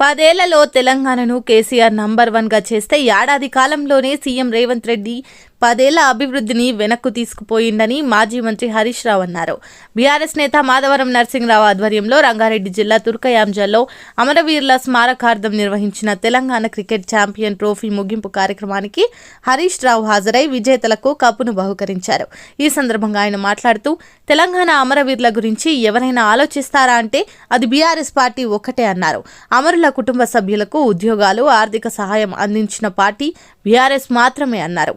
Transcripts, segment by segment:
పదేళ్ళలో తెలంగాణను కేసీఆర్ నంబర్ వన్గా చేస్తే ఏడాది కాలంలోనే సీఎం రేవంత్ రెడ్డి పదేళ్ళ అభివృద్ధిని వెనక్కు తీసుకుపోయిందని మాజీ మంత్రి హరీష్ రావు అన్నారు. బీఆర్ఎస్ నేత మాధవరం నరసింహరావు ఆధ్వర్యంలో రంగారెడ్డి జిల్లా తుర్కయాంజల్లో అమరవీరుల స్మారకార్థం నిర్వహించిన తెలంగాణ క్రికెట్ ఛాంపియన్ ట్రోఫీ ముగింపు కార్యక్రమానికి హరీష్ రావు హాజరై విజేతలకు కప్పును బహుకరించారు. ఈ సందర్భంగా ఆయన మాట్లాడుతూ తెలంగాణ అమరవీరుల గురించి ఎవరైనా ఆలోచిస్తారా అంటే అది బీఆర్ఎస్ పార్టీ ఒక్కటే అన్నారు. అమరుల కుటుంబ సభ్యులకు ఉద్యోగాలు ఆర్థిక సహాయం అందించిన పార్టీ బీఆర్ఎస్ మాత్రమే అన్నారు.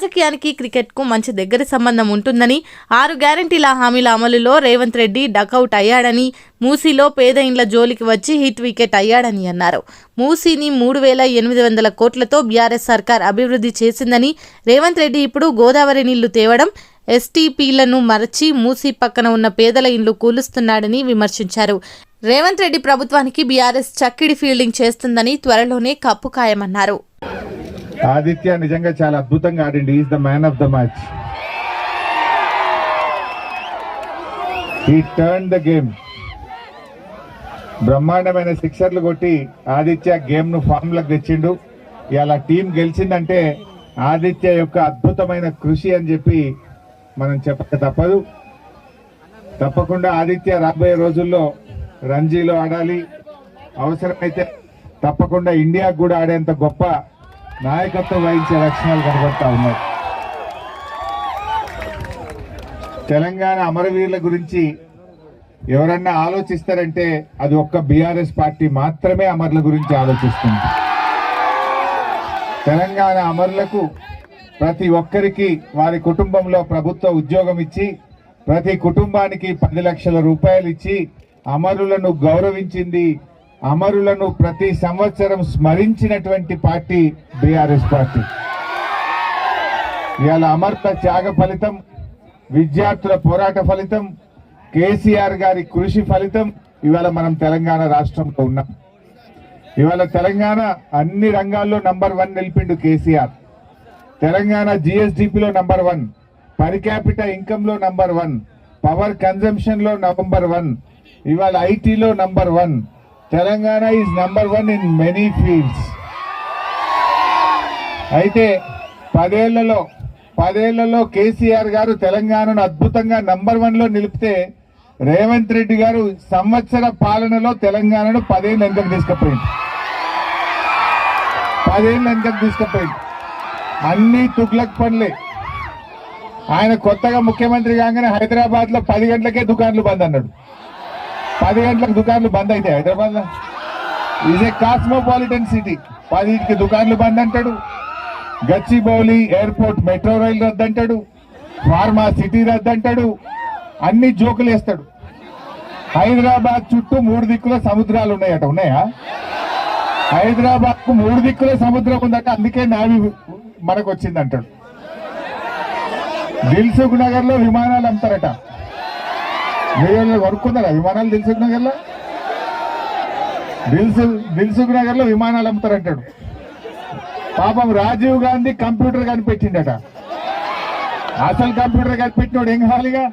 రాజకీయానికి క్రికెట్కు మంచి దగ్గర సంబంధం ఉంటుందని ఆరు గ్యారంటీల హామీల అమలులో రేవంత్ రెడ్డి డకౌట్ అయ్యాడని మూసీలో పేద ఇండ్ల జోలికి వచ్చి హిట్ వికెట్ అయ్యాడని అన్నారు. మూసీని మూడు వేల ఎనిమిది వందల కోట్లతో బీఆర్ఎస్ సర్కార్ అభివృద్ధి చేసిందని రేవంత్ రెడ్డి ఇప్పుడు గోదావరి నీళ్ళు తేవడం ఎస్టీపీలను మరచి మూసీ పక్కన ఉన్న పేదల ఇండ్లు కూలుస్తున్నాడని విమర్శించారు. రేవంత్ రెడ్డి ప్రభుత్వానికి బీఆర్ఎస్ చక్కిడి ఫీల్డింగ్ చేస్తుందని త్వరలోనే కప్పు ఖాయమన్నారు. ఆదిత్య నిజంగా చాలా అద్భుతంగా ఆడిండి. Is the man of the match ఈ టర్న్ ద గేమ్ బ్రహ్మాండమైన సిక్సర్లు కొట్టి ఆదిత్య గేమ్ను ఫామ్లకు తెచ్చిండు. ఇలా టీం గెలిచిందంటే ఆదిత్య యొక్క అద్భుతమైన కృషి అని చెప్పి మనం చెప్పక తప్పదు. తప్పకుండా ఆదిత్య రాబోయే రోజుల్లో రంజీలో ఆడాలి. అవసరమైతే తప్పకుండా ఇండియాకు కూడా ఆడేంత గొప్ప నాయకత్వం వహించే లక్షణాలు కనబడతా ఉన్నాయి. తెలంగాణ అమరవీరుల గురించి ఎవరన్నా ఆలోచిస్తారంటే అది ఒక్క బీఆర్ఎస్ పార్టీ మాత్రమే అమరుల గురించి ఆలోచిస్తుంది. తెలంగాణ అమరులకు ప్రతి ఒక్కరికి వారి కుటుంబంలో ప్రభుత్వ ఉద్యోగం ఇచ్చి ప్రతి కుటుంబానికి పది లక్షల రూపాయలు ఇచ్చి అమరులను గౌరవించింది అమరులను ప్రతి సంవత్సరం స్మరించినటువంటి పార్టీ బీఆర్ఎస్ పార్టీ. ఇవాళ అమర్త త్యాగ ఫలితం విద్యార్థుల పోరాట ఫలితం కేసీఆర్ గారి కృషి ఫలితం ఇవాళ మనం తెలంగాణ రాష్ట్రంలో ఉన్నాం. ఇవాళ తెలంగాణ అన్ని రంగాల్లో నంబర్ వన్ నిలిపిండు కేసీఆర్. తెలంగాణ జిఎస్డిపిలో నంబర్ వన్ పర్ క్యాపిటల్ ఇన్కంలో నంబర్ వన్ పవర్ కన్జంప్షన్లో నవంబర్ నంబర్ వన్ ఇవాళ ఐటీలో number one Telangana is number one in many fields అయితే పదేళ్ళలో పదేళ్ళలో కేసీఆర్ గారు తెలంగాణను అద్భుతంగా నంబర్ వన్లో నిలిపితే రేవంత్ రెడ్డి గారు సంవత్సర పాలనలో తెలంగాణను పదేళ్ళు వెనుకకు తీసుకుపోయింది పదేళ్ళు వెనుకకు తీసుకుపోయింది అన్ని తుగ్లక్ పనులే. ఆయన కొత్తగా ముఖ్యమంత్రి కాగానే హైదరాబాద్లో పది గంటలకే దుకాన్లు బంద్ అన్నాడు. పది గంటలకు దుకాన్లు బంద్ అవుతాయి హైదరాబాద్లో ఈజ్ ఏ కాస్మోపాలిటన్ సిటీ పదింటికి దుకాన్లు బంద్ అంటాడు. గచ్చిబౌలి ఎయిర్పోర్ట్ మెట్రో రైలు రద్దంటాడు. ఫార్మా సిటీ రద్దు అంటాడు అన్ని జోకులు వేస్తాడు. హైదరాబాద్ చుట్టూ మూడు దిక్కుల సముద్రాలు ఉన్నాయట. ఉన్నాయా? హైదరాబాద్కు మూడు దిక్కుల సముద్రం ఉందట. అందుకే నావి మనకు వచ్చింది అంటాడు దిల్సుఖ్ నగర్లో విమానాలు అమ్ముతారట. మీరు కొనుక్కున్నారా? విమానాలు దిల్సుఖ్ నగర్లో? దిల్సు దిల్సుఖ్ నగర్లో విమానాలు అమ్ముతారంటాడు. పాపం రాజీవ్ గాంధీ కంప్యూటర్ కనిపెట్టిండట. అసలు కంప్యూటర్ కనిపెట్టినోడు ఏం కావాలిగా?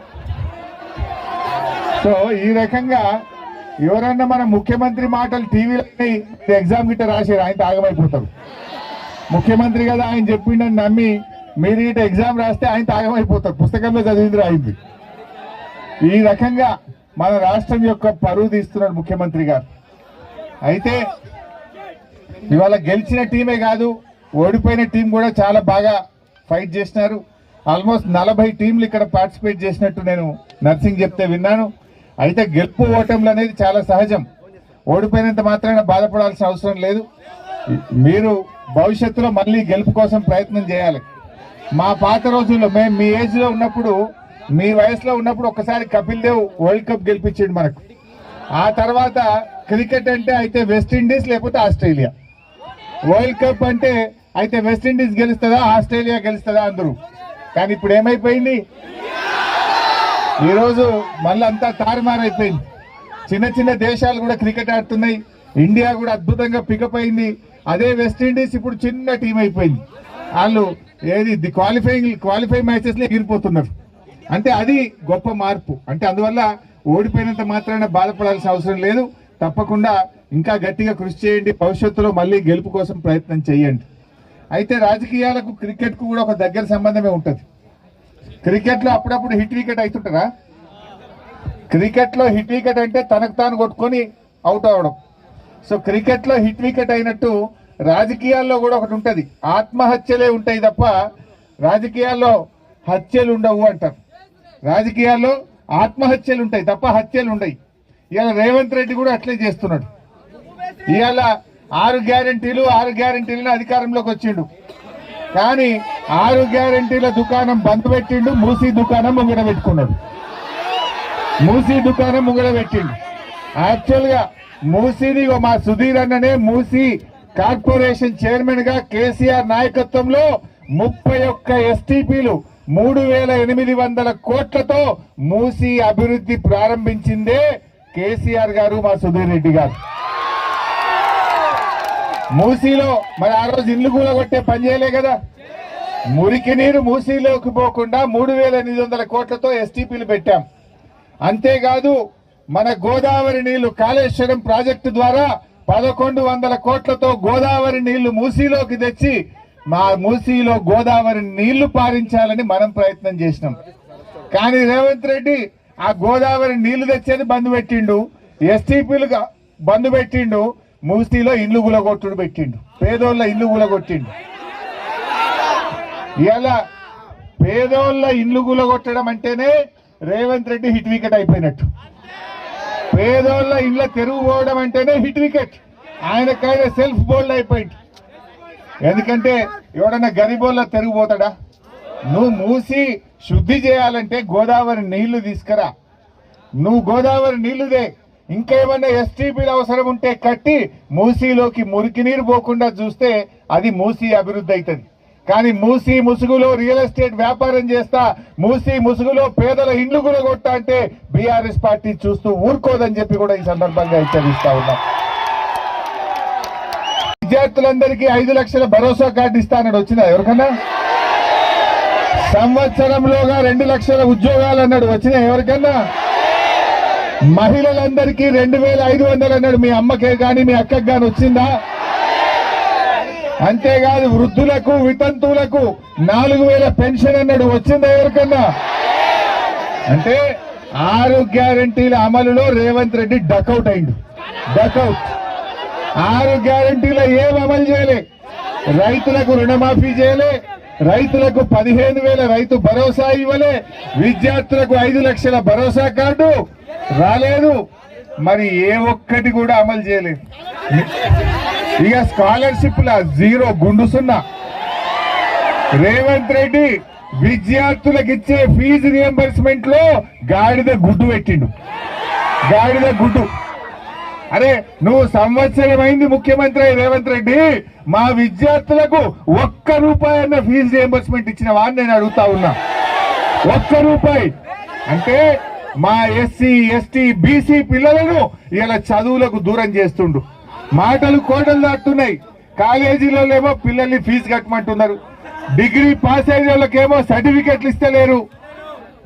సో ఈ రకంగా ఎవరన్నా మన ముఖ్యమంత్రి మాటలు టీవీలో ఎగ్జామ్ గిట్ట రాశారు ఆయన తాగమైపోతారు. ముఖ్యమంత్రి కదా ఆయన చెప్పిండని నమ్మి మీరు ఇట ఎగ్జామ్ రాస్తే ఆయన తాగమైపోతారు. పుస్తకంలో చదివింది రాయింది. ఈ రకంగా మన రాష్ట్రం యొక్క పరువు తీస్తున్నాడు ముఖ్యమంత్రి గారు. అయితే ఇవాళ గెలిచిన టీమే కాదు ఓడిపోయిన టీం కూడా చాలా బాగా ఫైట్ చేసినారు. ఆల్మోస్ట్ నలభై టీంలు ఇక్కడ పార్టిసిపేట్ చేసినట్టు నేను నర్సింగ్ చెప్తే విన్నాను. అయితే గెలుపు ఓటములు అనేది చాలా సహజం. ఓడిపోయినంత మాత్రమే బాధపడాల్సిన అవసరం లేదు. మీరు భవిష్యత్తులో మళ్ళీ గెలుపు కోసం ప్రయత్నం చేయాలి. మా పాత రోజుల్లో మేము మీ ఏజ్లో ఉన్నప్పుడు మీ వయసులో ఉన్నప్పుడు ఒకసారి కపిల్ దేవ్ వరల్డ్ కప్ గెలిపించిండు మనకు. ఆ తర్వాత క్రికెట్ అంటే అయితే వెస్టిండీస్ లేకపోతే ఆస్ట్రేలియా. వరల్డ్ కప్ అంటే అయితే వెస్టిండీస్ గెలుస్తుందా ఆస్ట్రేలియా గెలుస్తుందా అందరూ? కానీ ఇప్పుడు ఏమైపోయింది? ఈరోజు మళ్ళీ అంతా తారుమారైపోయింది. చిన్న చిన్న దేశాలు కూడా క్రికెట్ ఆడుతున్నాయి. ఇండియా కూడా అద్భుతంగా పికప్ అయింది. అదే వెస్టిండీస్ ఇప్పుడు చిన్న టీం అయిపోయింది. వాళ్ళు ఏది క్వాలిఫైయింగ్ క్వాలిఫై మ్యాచెస్లో ఎగిరిపోతున్నారు. అంటే అది గొప్ప మార్పు. అంటే అందువల్ల ఓడిపోయినంత మాత్రాన బాధపడాల్సిన అవసరం లేదు. తప్పకుండా ఇంకా గట్టిగా కృషి చేయండి. భవిష్యత్తులో మళ్ళీ గెలుపు కోసం ప్రయత్నం చేయండి. అయితే రాజకీయాలకు క్రికెట్కు కూడా ఒక దగ్గర సంబంధమే ఉంటుంది. క్రికెట్లో అప్పుడప్పుడు హిట్ వికెట్ అవుతుంటారా క్రికెట్లో హిట్ వికెట్ అంటే తనకు తాను కొట్టుకొని అవుట్ అవ్వడం. సో క్రికెట్లో హిట్ వికెట్ అయినట్టు రాజకీయాల్లో కూడా ఒకటి ఉంటుంది. ఆత్మహత్యలే ఉంటాయి తప్ప రాజకీయాల్లో హత్యలు ఉండవు అంటారు. రాజకీయాల్లో ఆత్మహత్యలు ఉంటాయి తప్ప హత్యలు ఉండయి. ఇవాళ రేవంత్ రెడ్డి కూడా అట్లే చేస్తున్నాడు. ఇవాళ ఆరు గ్యారంటీలు ఆరు గ్యారంటీలను అధికారంలోకి వచ్చిండు. కానీ ఆరు గ్యారంటీల దుకాణం బంద్ పెట్టిండు మూసీ దుకాణం ముంగడ పెట్టుకున్నాడు. మూసీ దుకాణం ముంగడ పెట్టిండు. యాక్చువల్గా మూసీని మా సుధీర్ అన్ననే మూసీ కార్పొరేషన్ చైర్మన్గా కేసీఆర్ నాయకత్వంలో ముప్పై ఒక్క ఎస్టీపీలు మూడు వేల ఎనిమిది వందల కోట్లతో మూసీ అభివృద్ధి ప్రారంభించిందే కేసీఆర్ గారు మా సుధీర్ రెడ్డి గారు. మూసీలో మరి ఆ రోజు ఇల్లు కూలగొట్టే పని చేయలే కదా. మురికి నీరు మూసీలోకి పోకుండా మూడు వేల ఎనిమిది వందల కోట్లతో ఎస్టీపీలు పెట్టాం. అంతేకాదు మన గోదావరి నీళ్ళు కాళేశ్వరం ప్రాజెక్టు ద్వారా పదకొండు వందల కోట్లతో గోదావరి నీళ్ళు మూసీలోకి తెచ్చి మా మూసీలో గోదావరి నీళ్ళు పారించాలని మనం ప్రయత్నం చేసినాం. కానీ రేవంత్ రెడ్డి ఆ గోదావరి నీళ్ళు తెచ్చేది బంద్ పెట్టిండు. ఎస్టీపీలు బంద్ పెట్టిండు. మూసీలో ఇల్లు గులగొట్టుడు పెట్టిండు. పేదోళ్ళ ఇల్లు గులగొట్టిండు. ఇలా పేదోళ్ళ ఇల్లు గులగొట్టడం అంటేనే రేవంత్ రెడ్డి హిట్ వికెట్ అయిపోయినట్టు. పేదోళ్ళ ఇళ్ళ తెరుగు పోవడం అంటేనే హిట్ వికెట్. ఆయనకైనా సెల్ఫ్ బోల్డ్ అయిపోయింది. ఎందుకంటే ఎవడన్నా గరిబోల్లో తిరిగిపోతాడా నువ్వు మూసి శుద్ధి చేయాలంటే గోదావరి నీళ్ళు తీసుకురా. నువ్వు గోదావరి నీళ్ళుదే. ఇంకేమన్నా ఎస్టీపీలు అవసరం ఉంటే కట్టి మూసీలోకి మురికి నీరు పోకుండా చూస్తే అది మూసీ అభివృద్ధి అవుతుంది కానీ మూసీ ముసుగులో రియల్ ఎస్టేట్ వ్యాపారం చేస్తా మూసీ ముసుగులో పేదల ఇండ్లు కూడా కొట్టా అంటే బీఆర్ఎస్ పార్టీ చూస్తూ ఊరుకోదని చెప్పి కూడా ఈ సందర్భంగా హెచ్చరిస్తా ఉన్నాం. విద్యార్థులందరికీ ఐదు లక్షల భరోసా కార్డు ఇస్తానని వచ్చినా ఎవరికన్నా? సంవత్సరంలోగా రెండు లక్షల ఉద్యోగాలు అన్నాడు. వచ్చినా ఎవరికన్నా? మహిళలందరికీ రెండు వేల ఐదు వందలు అన్నాడు. మీ అమ్మకే కానీ మీ అక్కకు కానీ వచ్చిందా? అంతేకాదు వృద్ధులకు వితంతువులకు నాలుగు వేల పెన్షన్ అన్నాడు. వచ్చిందా? ఎవరికన్నా? అంటే ఆరు గ్యారంటీల అమలులో రేవంత్ రెడ్డి డకౌట్ అయింది డకౌట్ ఆరు గ్యారంటీలో ఏం అమలు చేయలే? రైతులకు రుణమాఫీ చేయలే. రైతులకు పదిహేను వేల రైతు భరోసా ఇవ్వలే. విద్యార్థులకు ఐదు లక్షల భరోసా కార్డు రాలేదు. మరి ఏ ఒక్కటి కూడా అమలు చేయలేదు. ఇక స్కాలర్షిప్ల జీరో గుండు సున్నా. రేవంత్ రెడ్డి విద్యార్థులకు ఇచ్చే ఫీజు రియంబర్స్మెంట్లో గాడిద గుడ్డు పెట్టిండు. గాడిద గుడ్డు. అరే నువ్వు సంవత్సరమైంది ముఖ్యమంత్రి అయి రేవంత్ రెడ్డి. మా విద్యార్థులకు ఒక్క రూపాయి అన్న ఫీజు రియంబర్స్మెంట్ ఇచ్చిన వాడిని నేను అడుగుతా ఉన్నా. ఒక్క రూపాయి. అంటే మా ఎస్సీ ఎస్టీ బీసీ పిల్లలను ఇలా చదువులకు దూరం చేస్తుండు. మాటలు కోటలు దాటుతున్నాయి. కాలేజీలలో పిల్లల్ని ఫీజు కట్టమంటున్నారు. డిగ్రీ పాస్ అయిన వాళ్ళకేమో సర్టిఫికెట్లు ఇస్తలేరు.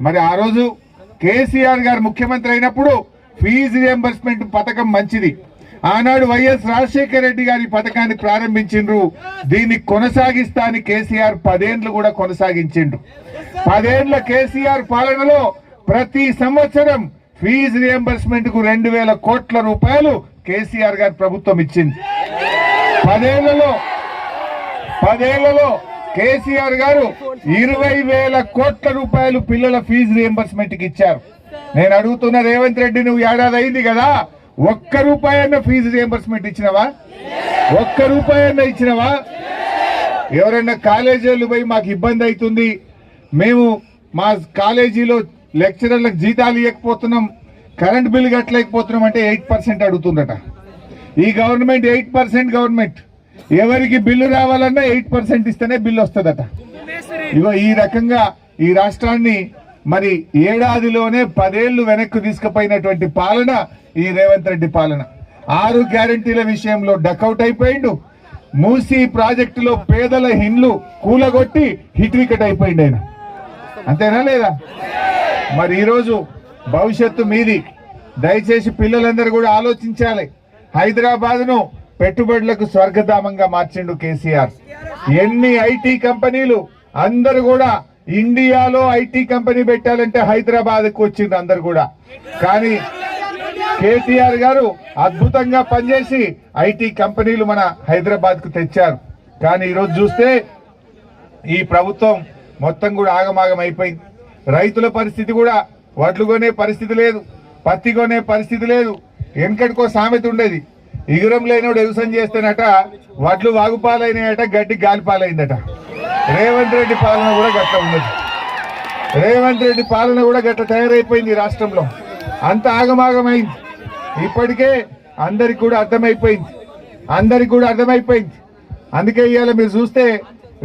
మరి ఆ రోజు కేసీఆర్ గారు ముఖ్యమంత్రి అయినప్పుడు ఫీజు రియంబర్స్మెంట్ పథకం మంచిది. ఆనాడు వైఎస్ రాజశేఖర రెడ్డి గారి పథకాన్ని ప్రారంభించిండ్రు. దీన్ని కొనసాగిస్తా అని కేసీఆర్ పదేండ్లు కూడా కొనసాగించిండ్రు. పదేండ్ల కేసీఆర్ పాలనలో ప్రతి సంవత్సరం ఫీజు రియంబర్స్మెంట్కు రెండు వేల కోట్ల రూపాయలు కేసీఆర్ గారి ప్రభుత్వం ఇచ్చింది. పదేళ్ళలో పదేళ్ళలో కేసీఆర్ గారు ఇరవై వేల కోట్ల రూపాయలు పిల్లల ఫీజు రియంబర్స్మెంట్కి ఇచ్చారు. నేను అడుగుతున్న రేవంత్ రెడ్డి నువ్వు ఏడాది అయింది కదా ఒక్క రూపాయి అన్న ఫీజు రియంబర్స్మెంట్ ఇచ్చినవా? ఒక్క రూపాయి అన్న ఇచ్చినవా? ఎవరైనా కాలేజీలు పోయి మాకు ఇబ్బంది అవుతుంది. మేము మా కాలేజీలో లెక్చరర్లకు జీతాలు ఇవ్వకపోతున్నాం కరెంట్ బిల్ కట్టలేకపోతున్నాం అంటే ఎయిట్ పర్సెంట్ అడుగుతుందట. ఈ గవర్నమెంట్ ఎయిట్ పర్సెంట్ గవర్నమెంట్. ఎవరికి బిల్లు రావాలన్నా ఎయిట్ పర్సెంట్ ఇస్తేనే బిల్లు వస్తుందట. ఇగో ఈ రకంగా ఈ రాష్ట్రాన్ని మరి ఏడాదిలోనే పదేళ్ళు వెనక్కు తీసుకుపోయినటువంటి పాలన ఈ రేవంత్ రెడ్డి పాలన. ఆరు గ్యారంటీల విషయంలో డకౌట్ అయిపోయిండు. మూసీ ప్రాజెక్టులో పేదల హిండ్లు కూలగొట్టి హిట్ వికెట్ అయిపోయింది ఆయన. అంతేనా లేదా? మరి ఈరోజు భవిష్యత్తు మీది. దయచేసి పిల్లలందరూ కూడా ఆలోచించాలి. హైదరాబాద్ను పెట్టుబడులకు స్వర్గధామంగా మార్చిండు కేసీఆర్. ఎన్ని ఐటీ కంపెనీలు అందరు కూడా ఇండియాలో ఐటీ కంపెనీ పెట్టాలంటే హైదరాబాద్కు వచ్చింది అందరు కూడా. కానీ కేటీఆర్ గారు అద్భుతంగా పనిచేసి ఐటీ కంపెనీలు మన హైదరాబాద్కు తెచ్చారు. కానీ ఈరోజు చూస్తే ఈ ప్రభుత్వం మొత్తం కూడా ఆగమాగం అయిపోయింది. రైతుల పరిస్థితి కూడా వడ్లు కొనే పరిస్థితి లేదు పత్తి కొనే పరిస్థితి లేదు వెనకటికో సామెత ఉండేది. ఇగురం లేనోడు వ్యవసాయం చేస్తేనట వడ్లు వాగుపాలైనాయట గడ్డి గాలిపాలైందట. రేవంత్ రెడ్డి పాలన కూడా గట్ట ఉన్నది రేవంత్ రెడ్డి పాలన కూడా గట్ట తయారైపోయింది రాష్ట్రంలో. అంత ఆగమాగమైంది. ఇప్పటికే అందరికి కూడా అర్థమైపోయింది. అందరికి కూడా అర్థమైపోయింది. అందుకే ఇవాళ మీరు చూస్తే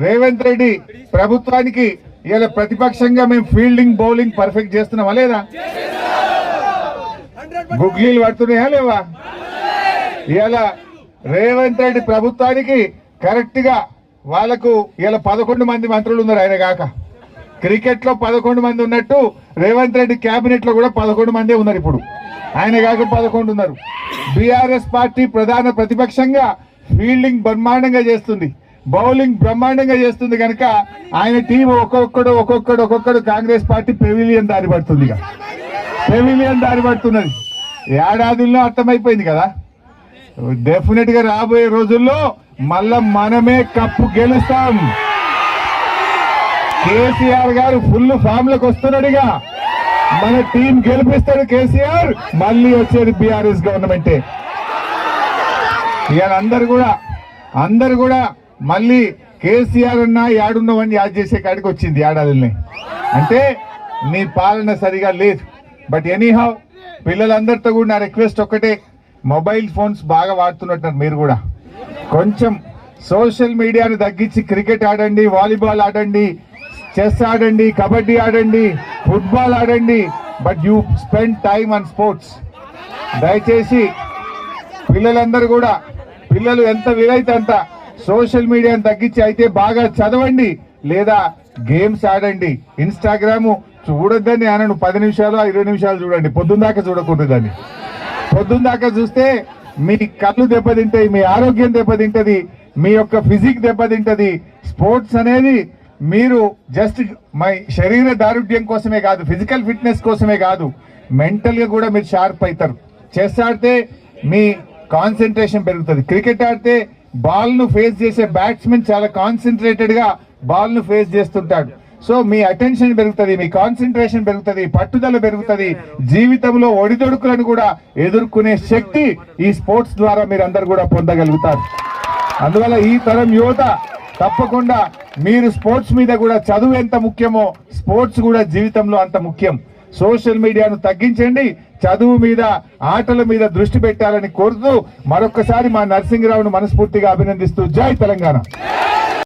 రేవంత్ రెడ్డి ప్రభుత్వానికి ఇవాళ ప్రతిపక్షంగా మేము ఫీల్డింగ్ బౌలింగ్ పర్ఫెక్ట్ చేస్తున్నామా లేదా? గుగ్లీలు పడుతున్నాయా లేవా? ఇవాళ రేవంత్ రెడ్డి ప్రభుత్వానికి కరెక్ట్గా వాళ్ళకు ఇలా పదకొండు మంది మంత్రులు ఉన్నారు ఆయన కాక. క్రికెట్లో పదకొండు మంది ఉన్నట్టు రేవంత్ రెడ్డి కేబినెట్లో కూడా పదకొండు మందే ఉన్నారు ఇప్పుడు. ఆయన కాక పదకొండు ఉన్నారు. బీఆర్ఎస్ పార్టీ ప్రధాన ప్రతిపక్షంగా ఫీల్డింగ్ బ్రహ్మాండంగా చేస్తుంది. బౌలింగ్ బ్రహ్మాండంగా చేస్తుంది కనుక ఆయన టీం ఒక్కొక్కడు ఒక్కొక్కడు ఒక్కొక్కడు కాంగ్రెస్ పార్టీ పెవిలియన్ దారి పడుతుంది ఇక. పెవిలియన్ దారి పడుతున్నది. ఏడాదిలో అర్థమైపోయింది కదా. డెఫినెట్గా రాబోయే రోజుల్లో మళ్ళా మనమే కప్పు గెలుస్తాం. కేసీఆర్ గారు ఫుల్ ఫామ్లోకి వస్తున్నాడుగా. మన టీం గెలిపిస్తాడు కేసీఆర్ మళ్ళీ వచ్చేది బీఆర్ఎస్ గవర్నమెంటే. ఇవాళ అందరు కూడా అందరు కూడా మళ్ళీ కేసీఆర్ అన్న యాడున్నవని యాడ్ చేసే కాడికి వచ్చింది ఏడాదిని అంటే నీ పాలన సరిగా లేదు. బట్ ఎనీహౌ పిల్లలందరితో కూడా నా రిక్వెస్ట్ ఒక్కటే మొబైల్ ఫోన్స్ బాగా వాడుతున్నట్టున్నారు మీరు కూడా. కొంచెం సోషల్ మీడియాను తగ్గించి క్రికెట్ ఆడండి వాలీబాల్ ఆడండి చెస్ ఆడండి కబడ్డీ ఆడండి ఫుట్బాల్ ఆడండి. But you spend time on sports. దయచేసి పిల్లలందరూ కూడా పిల్లలు ఎంత వీలైతే అంత సోషల్ మీడియాను తగ్గించి అయితే బాగా చదవండి లేదా గేమ్స్ ఆడండి. ఇన్స్టాగ్రాము చూడొద్దని అనను పది నిమిషాలు ఇరవై నిమిషాలు చూడండి. పొద్దున్న దాకా చూడకూడదు దాన్ని. పొద్దున్న దాకా చూస్తే మీ కళ్ళు దెబ్బతింటాయి మీ ఆరోగ్యం దెబ్బతింటది మీ యొక్క ఫిజిక్ దెబ్బతింటది. స్పోర్ట్స్ అనేది మీరు జస్ట్ మై శరీర దారుఢ్యం కోసమే కాదు ఫిజికల్ ఫిట్నెస్ కోసమే కాదు మెంటల్గా కూడా మీరు షార్ప్ అవుతారు. చెస్ ఆడితే మీ కాన్సన్ట్రేషన్ పెరుగుతుంది. క్రికెట్ ఆడితే బాల్ను ఫేస్ చేసే బ్యాట్స్మెన్ చాలా కాన్సన్ట్రేటెడ్గా బాల్ను ఫేస్ చేస్తుంటాడు. సో మీ అటెన్షన్ పెరుగుతుంది మీ కాన్సన్ట్రేషన్ పెరుగుతుంది పట్టుదల పెరుగుతుంది. జీవితంలో ఒడిదొడుకులను కూడా ఎదుర్కొనే శక్తి ఈ స్పోర్ట్స్ ద్వారా మీరు అందరు కూడా పొందగలుగుతారు. అందువల్ల ఈ తరం యువత తప్పకుండా మీరు స్పోర్ట్స్ మీద కూడా చదువు ఎంత ముఖ్యమో స్పోర్ట్స్ కూడా జీవితంలో అంత ముఖ్యం. సోషల్ మీడియాను తగ్గించండి చదువు మీద ఆటల మీద దృష్టి పెట్టాలని కోరుతూ మరొకసారి మా నరసింహరావును మనస్ఫూర్తిగా అభినందిస్తూ జై తెలంగాణ.